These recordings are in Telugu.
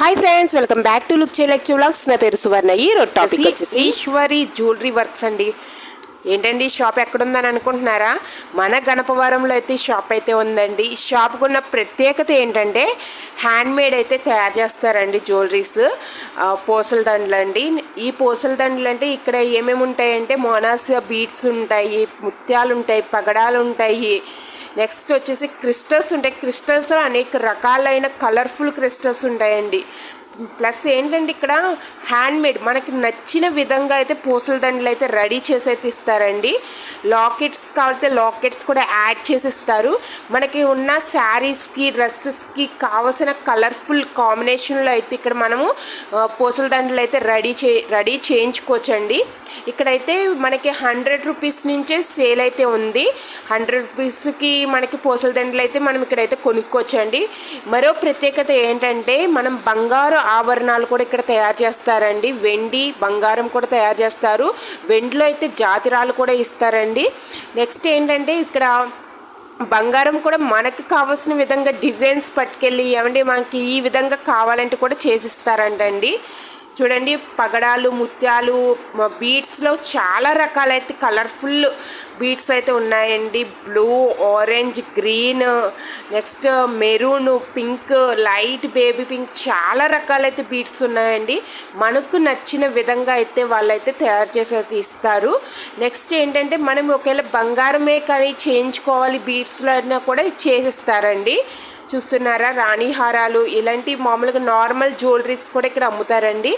Hi friends welcome back to look చేయలెక్చర్ vlogs నా పేరు సువర్ణ. ఈ రోజు టాపిక్ వచ్చేసి ఈశ్వరి జ్యువెలరీ వర్క్స్ అండి. ఏంటండి ఈ షాప్ ఎక్కడుందని అనుకుంటున్నారా? మన గణపవరంలో అయితే ఈ షాప్ అయితే ఉందండి. ఈ షాప్కి ఉన్న ప్రత్యేకత ఏంటంటే హ్యాండ్ మేడ్ అయితే తయారు చేస్తారండి జ్యువెలరీస్ పూసల దండలు అండి. ఈ పూసల దండలు అంటే ఇక్కడ ఏమేమి ఉంటాయంటే మోనాస్ బీడ్స్ ఉంటాయి ముత్యాలు ఉంటాయి పగడాలు ఉంటాయి. నెక్స్ట్ వచ్చేసి క్రిస్టల్స్ ఉంటాయి. క్రిస్టల్స్లో అనేక రకాలైన కలర్ఫుల్ క్రిస్టల్స్ ఉంటాయండి. ప్లస్ ఏంటంటే ఇక్కడ హ్యాండ్మేడ్ మనకి నచ్చిన విధంగా అయితే పూసల దండలు అయితే రెడీ చేసి అయితే ఇస్తారండి. లాకెట్స్ కావాలంటే లాకెట్స్ కూడా యాడ్ చేసి ఇస్తారు మనకి ఉన్న శారీస్కి డ్రెస్సెస్కి కావలసిన కలర్ఫుల్ కాంబినేషన్లో అయితే ఇక్కడ మనము పూసల దండలు అయితే రెడీ చే రెడీ చేయించుకోవచ్చండి. ఇక్కడైతే మనకి హండ్రెడ్ రూపీస్ నుంచే సేల్ అయితే ఉంది. హండ్రెడ్ రూపీస్కి మనకి పూసల దండలు అయితే మనం ఇక్కడైతే కొనుక్కోవచ్చండి. మరో ప్రత్యేకత ఏంటంటే మనం బంగారు ఆభరణాలు కూడా ఇక్కడ తయారు చేస్తారండి. వెండి బంగారం కూడా తయారు చేస్తారు. వెండిలో అయితే జాతిరాలు కూడా ఇస్తారండి. నెక్స్ట్ ఏంటంటే ఇక్కడ బంగారం కూడా మనకు కావాల్సిన విధంగా డిజైన్స్ పట్టుకెళ్ళి ఏమండి మనకి ఈ విధంగా కావాలంటే కూడా చేసిస్తారంటండి. చూడండి పగడాలు ముత్యాలు బీడ్స్లో చాలా రకాలైతే కలర్ఫుల్ బీడ్స్ అయితే ఉన్నాయండి. Blue orange green next maroon pink light baby pink చాలా రకాలైతే బీడ్స్ ఉన్నాయండి. మనకు నచ్చిన విధంగా అయితే వాళ్ళైతే తయారు చేసి అయితే ఇస్తారు నెక్స్ట్ ఏంటంటే మనం ఒకవేళ బంగారమే కానీ చేయించుకోవాలి బీడ్స్లో అయినా కూడా చేసిస్తారండి. చూస్తున్నారా? రాణి హారాలు ఇలాంటి మామూలుగా నార్మల్ జ్యువెలరీస్ కూడా ఇక్కడ అమ్ముతారండి.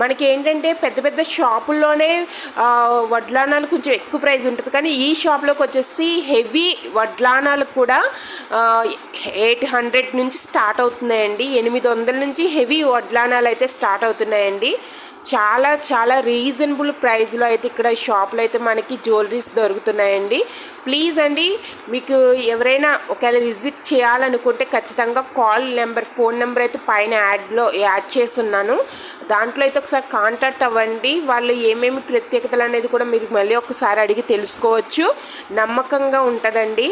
మనకి ఏంటంటే పెద్ద పెద్ద షాపుల్లోనే వడ్లానాలు కొంచెం ఎక్కువ ప్రైస్ ఉంటుంది. కానీ ఈ షాప్లోకి వచ్చేసి హెవీ వడ్లానాలు కూడా ఎయిట్ హండ్రెడ్ నుంచి స్టార్ట్ అవుతున్నాయండి. ఎనిమిది వందల నుంచి హెవీ వడ్లానాలు అయితే స్టార్ట్ అవుతున్నాయండి. చాలా చాలా రీజనబుల్ ప్రైస్లో అయితే ఇక్కడ షాప్లో అయితే మనకి జ్యువెలరీస్ దొరుకుతున్నాయండి. ప్లీజ్ అండి మీకు ఎవరైనా ఒకవేళ విజిట్ చేయాలనుకుంటే ఖచ్చితంగా కాల్ నెంబర్ ఫోన్ నెంబర్ అయితే పైన యాడ్లో యాడ్ చేస్తున్నాను. దాంట్లో అయితే ఒకసారి కాంటాక్ట్ అవ్వండి. వాళ్ళు ఏమేమి ప్రత్యేకతలు అనేది కూడా మీరు మళ్ళీ ఒకసారి అడిగి తెలుసుకోవచ్చు. నమ్మకంగా ఉంటుందండి.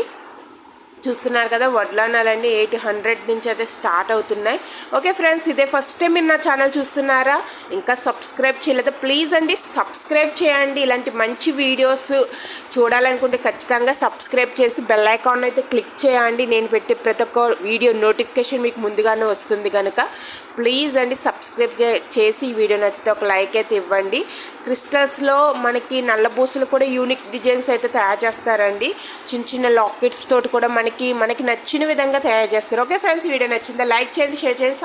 చూస్తున్నారు కదా వడ్లానాలండి ఎయిట్ హండ్రెడ్ నుంచి అయితే స్టార్ట్ అవుతున్నాయి. ఓకే ఫ్రెండ్స్ ఇదే ఫస్ట్ టైం మీరు నా ఛానల్ చూస్తున్నారా? ఇంకా సబ్స్క్రైబ్ చేయలేదు. ప్లీజ్ అండి సబ్స్క్రైబ్ చేయండి. ఇలాంటి మంచి వీడియోస్ చూడాలనుకుంటే ఖచ్చితంగా సబ్స్క్రైబ్ చేసి బెల్ ఐకాన్ అయితే క్లిక్ చేయండి. నేను పెట్టే ప్రతి ఒక్క వీడియో నోటిఫికేషన్ మీకు ముందుగానే వస్తుంది కనుక ప్లీజ్ అండి సబ్స్క్రైబ్ చేసి ఈ వీడియో నచ్చితే ఒక లైక్ అయితే ఇవ్వండి. క్రిస్టల్స్లో మనకి నల్లబూసలు కూడా యూనిక్ డిజైన్స్ అయితే తయారు చేస్తారండి. చిన్న చిన్న లాకెట్స్ తోటి కూడా మనకి మనకి నచ్చిన విధంగా తయారు చేస్తారు. ఓకే ఫ్రెండ్స్ వీడియో నచ్చిందా? లైక్ చేయండి షేర్ చేయండి